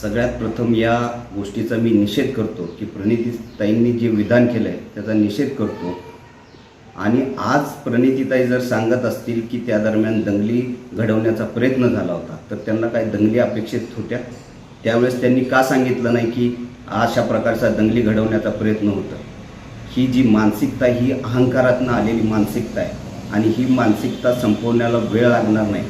सगळ्यात प्रथम या गोष्टीचा मी निषेध करतो की प्रणितीताईंनी जे विधान केलं आहे त्याचा निषेध करतो. आणि आज प्रणितीताई जर सांगत असतील की त्या दरम्यान दंगली घडवण्याचा प्रयत्न झाला होता तर त्यांना काय दंगली अपेक्षित होत्या? त्यावेळेस त्यांनी का सांगितलं नाही की अशा प्रकारचा दंगली घडवण्याचा प्रयत्न होता? ही जी मानसिकता ही अहंकारातनं आलेली मानसिकता आहे आणि ही मानसिकता संपवण्याला वेळ लागणार नाही.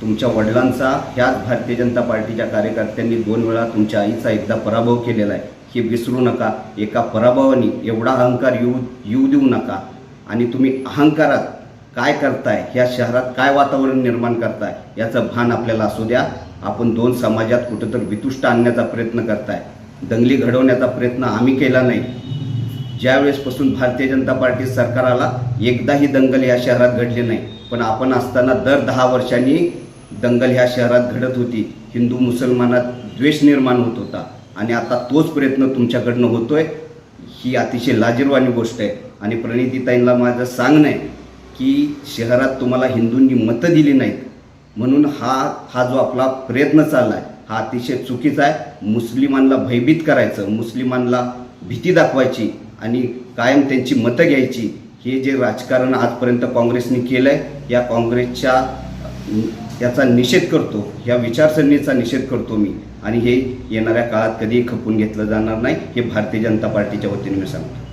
तुमच्या वडिलांचा ह्याच भारतीय जनता पार्टीच्या कार्यकर्त्यांनी दोन वेळा तुमच्या आईचा एकदा पराभव केलेला आहे. हे विसरू नका. एका पराभवाने एवढा अहंकार येऊ येऊ देऊ नका. आणि तुम्ही अहंकारात काय करताय? ह्या शहरात काय वातावरण निर्माण करताय? याचं भान आपल्याला असू द्या. आपण दोन समाजात कुठंतरी वितुष्ट आणण्याचा प्रयत्न करताय. दंगली घडवण्याचा प्रयत्न आम्ही केला नाही. ज्यावेळेसपासून भारतीय जनता पार्टी सरकार आला एकदाही दंगल या शहरात घडली नाही. पण आपण असताना दर दहा वर्षांनी दंगल ह्या शहरात घडत होती. हिंदू मुसलमानात द्वेष निर्माण होत होता. आणि आता तोच प्रयत्न तुमच्याकडनं होतोय. ही अतिशय लाजीरवाणी गोष्ट आहे. आणि प्रणितीताईंना माझं सांगणं आहे की शहरात तुम्हाला हिंदूंनी मतं दिली नाहीत. म्हणून हा हा जो आपला प्रयत्न चालला आहे हा अतिशय चुकीचा आहे. मुस्लिमांना भयभीत करायचं मुस्लिमांना भीती दाखवायची आणि कायम त्यांची मतं घ्यायची हे जे राजकारण आजपर्यंत काँग्रेसने केलं आहे या काँग्रेसच्या याचा निषेध करतो या विचारसरणीचा निषेध करतो मी. आणि हे येणाऱ्या काळात कधीही खपून घेतलं जाणार नाही हे भारतीय जनता पार्टीच्या वतीने मी सांगतो.